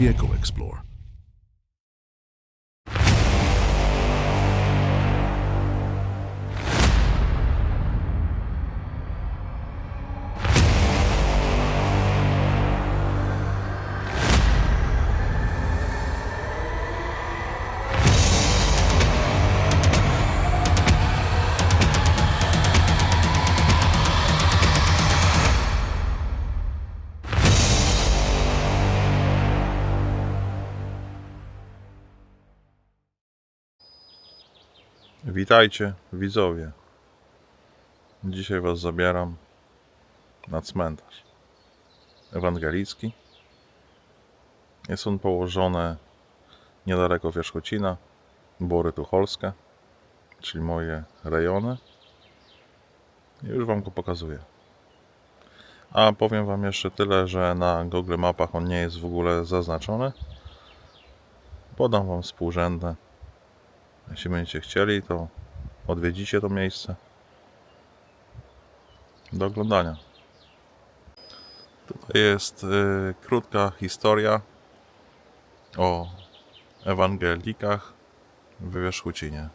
Pieco Explore. Witajcie, widzowie. Dzisiaj Was zabieram na cmentarz ewangelicki. Jest on położony niedaleko Wierzchocina, Bory Tucholskie, czyli moje rejony. Już Wam go pokazuję. A powiem Wam jeszcze tyle, że na Google Mapach on nie jest w ogóle zaznaczony. Podam Wam współrzędne jeśli będziecie chcieli, to odwiedzicie to miejsce. Do oglądania. Tutaj jest y, krótka historia o ewangelikach w Wierzchucinie.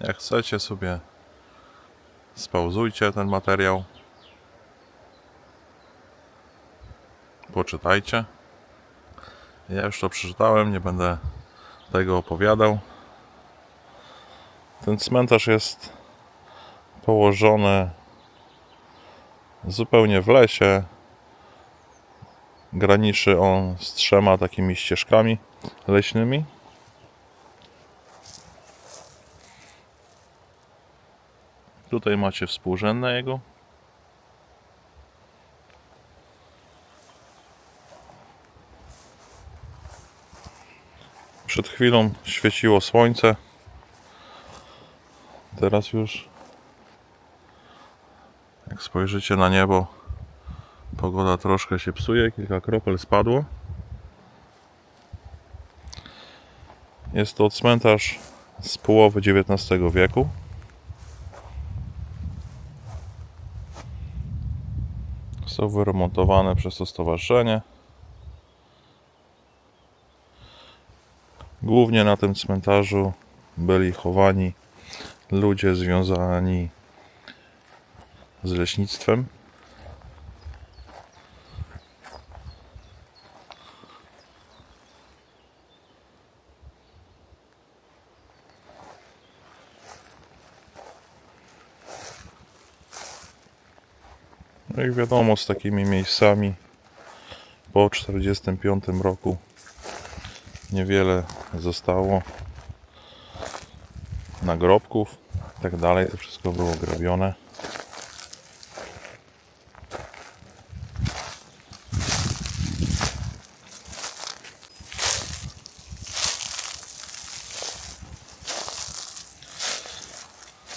Jak chcecie sobie spauzujcie ten materiał. Poczytajcie. Ja już to przeczytałem, nie będę tego opowiadał. Ten cmentarz jest położony zupełnie w lesie. Graniczy on z trzema takimi ścieżkami leśnymi. Tutaj macie współrzędne jego. Przed chwilą świeciło słońce. Teraz już, jak spojrzycie na niebo, pogoda troszkę się psuje, kilka kropel spadło. Jest to cmentarz z połowy XIX wieku. Został wyremontowany przez to stowarzyszenie. Głównie na tym cmentarzu byli chowani ludzie związani z leśnictwem. No i wiadomo, z takimi miejscami po 1945 roku niewiele zostało nagrobków i tak dalej. To wszystko było grabione.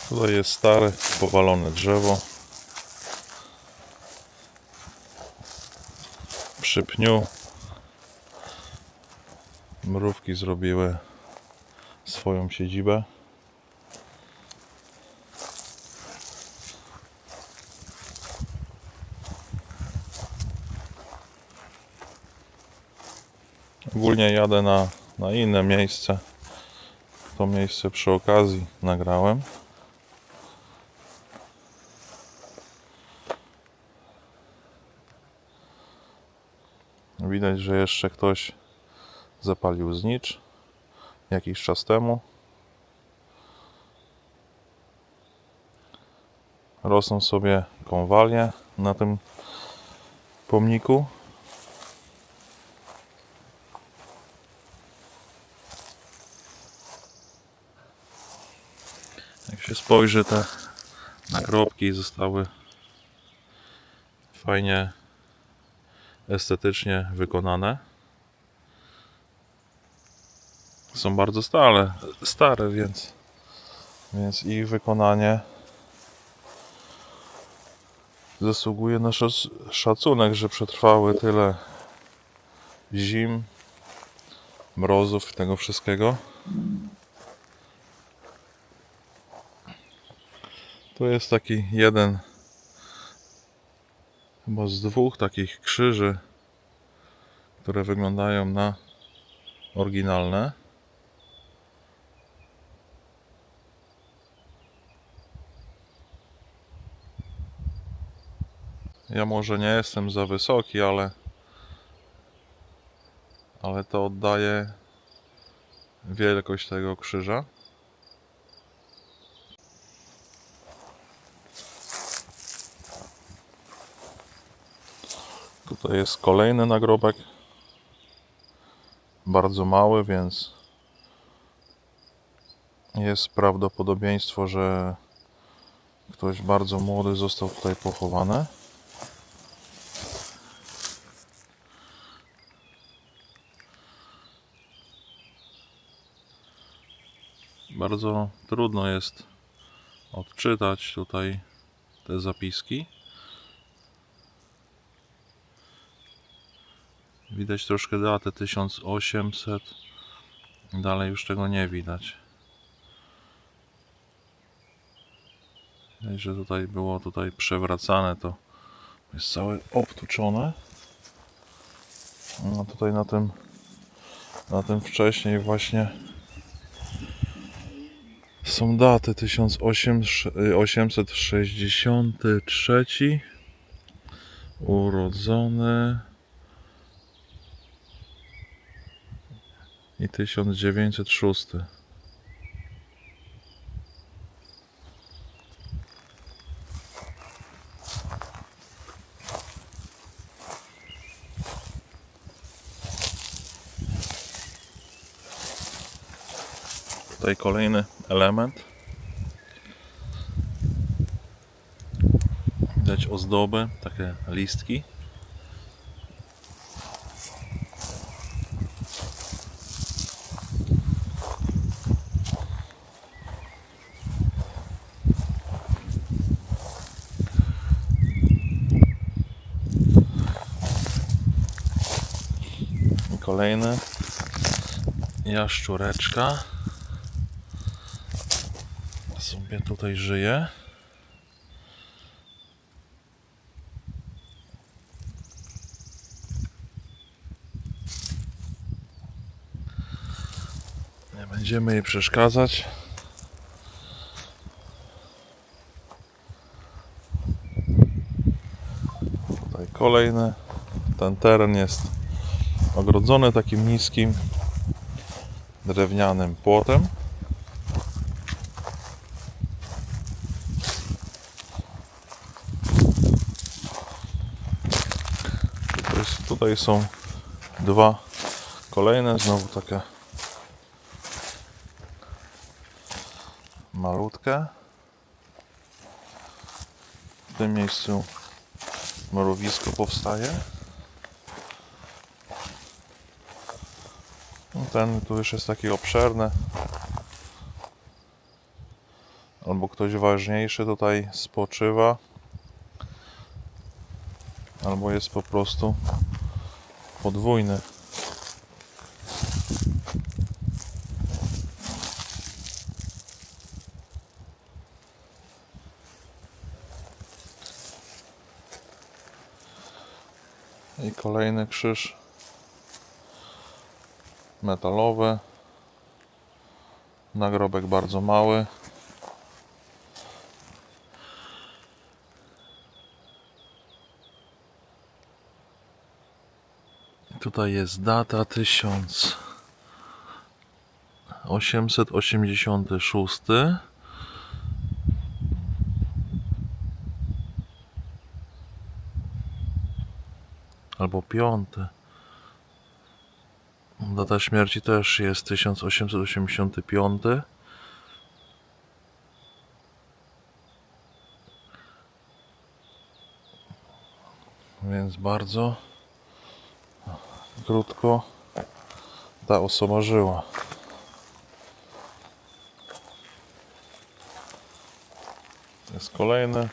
Tutaj jest stare, powalone drzewo. Przy pniu mrówki zrobiły swoją siedzibę. Ogólnie jadę na, na inne miejsce. To miejsce przy okazji nagrałem. Widać, że jeszcze ktoś zapalił znicz jakiś czas temu. Rosną sobie konwalie na tym pomniku. Jak się spojrzy, te nagrobki zostały fajnie estetycznie wykonane. Są bardzo stare, stare więc, więc ich wykonanie zasługuje na szac- szacunek, że przetrwały tyle zim, mrozów i tego wszystkiego. To jest taki jeden chyba z dwóch takich krzyży które wyglądają na oryginalne. Ja może nie jestem za wysoki, ale ale to oddaje wielkość tego krzyża. Tutaj jest kolejny nagrobek. Bardzo mały, więc jest prawdopodobieństwo, że ktoś bardzo młody został tutaj pochowany. Bardzo trudno jest odczytać tutaj te zapiski. Widać troszkę datę 1800. Dalej już tego nie widać. Widać, że tutaj było tutaj przewracane to jest całe obtuczone. No tutaj na tym na tym wcześniej właśnie są daty 1863 urodzony i 1906 Tutaj kolejny element. Widać ozdoby, takie listki. Kolejny jaszczureczka sobie tutaj żyje. Nie będziemy jej przeszkadzać. Tutaj kolejny. Ten teren jest ogrodzony takim niskim drewnianym płotem. Tutaj, są dwa kolejne, znowu takie malutkie. W tym miejscu mrowisko powstaje. No Ten tu już jest taki obszerny. Albo ktoś ważniejszy tutaj spoczywa albo jest po prostu podwójny. I kolejny krzyż metalowy. Nagrobek bardzo mały. Tutaj jest data 1886. Albo piąty. Data śmierci też jest 1885. Więc bardzo krótko ta osoba żyła. Jest kolejny.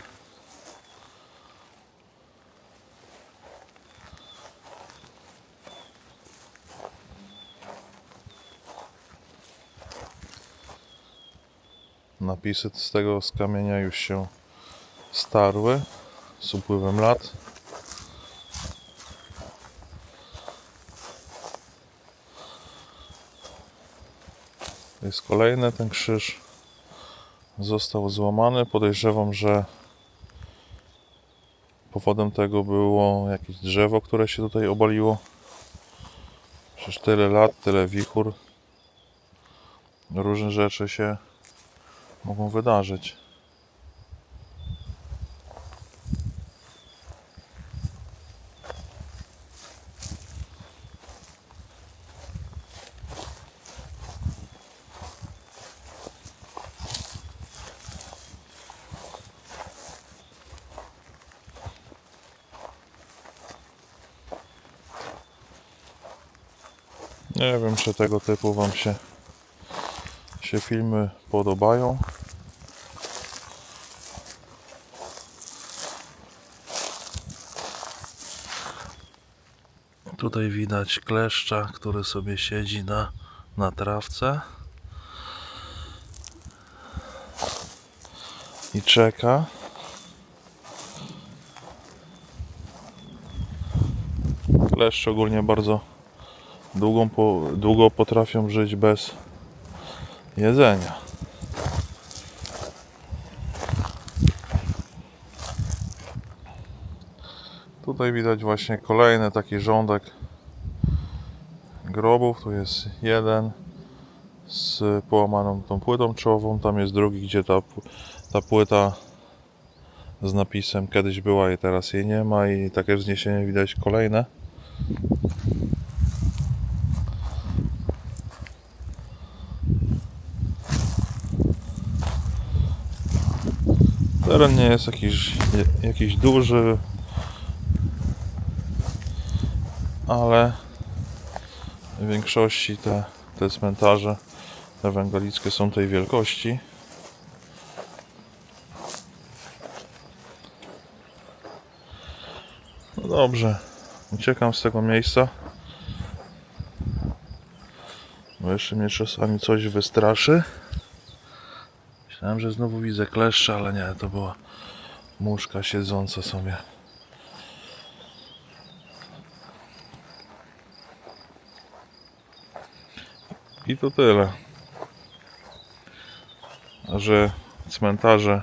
Napisy z tego z kamienia już się starły z upływem lat. To jest kolejny ten krzyż. Został złamany. Podejrzewam, że powodem tego było jakieś drzewo, które się tutaj obaliło. Przecież tyle lat, tyle wichur. Różne rzeczy się mogą wydarzyć. Nie wiem, czy tego typu Wam się, się filmy podobają. Tutaj widać kleszcza, który sobie siedzi na, na trawce i czeka. Kleszcze ogólnie bardzo długą, po, długo potrafią żyć bez jedzenia. Tutaj widać właśnie kolejny taki rządek grobów. Tu jest jeden z połamaną tą płytą czołową. Tam jest drugi, gdzie ta, ta płyta z napisem kiedyś była i teraz jej nie ma. I takie wzniesienie widać kolejne. Teren nie jest jakiś, jakiś duży, ale w większości te, te cmentarze ewangelickie są tej wielkości. No dobrze, uciekam z tego miejsca. Bo jeszcze mnie czasami coś wystraszy. Myślałem, że znowu widzę kleszcze, ale nie, to była muszka siedząca sobie. I to tyle. Że cmentarze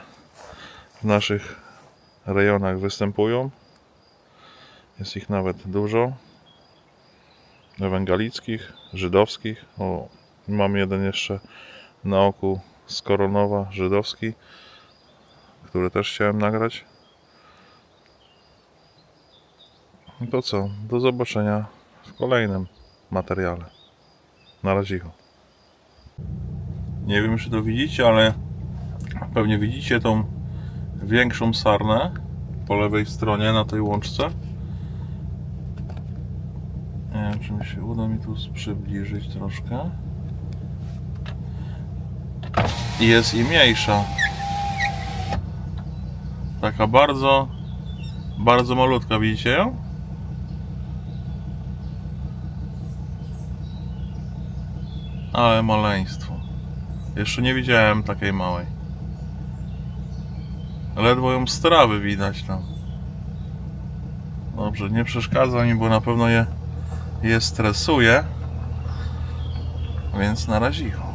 w naszych rejonach występują, jest ich nawet dużo. Ewangelickich, żydowskich. O, mam jeden jeszcze na oku z Koronowa, żydowski, który też chciałem nagrać. No to co? Do zobaczenia w kolejnym materiale. Na razie. Nie wiem, czy to widzicie, ale pewnie widzicie tą większą sarnę po lewej stronie na tej łączce. Nie wiem, czy mi się uda mi tu przybliżyć troszkę. I jest i mniejsza. Taka bardzo, bardzo malutka, widzicie ją? Ale maleństwo. Jeszcze nie widziałem takiej małej. Ledwo ją z trawy widać tam. Dobrze, nie przeszkadza mi, bo na pewno je, je stresuje. Więc na razie.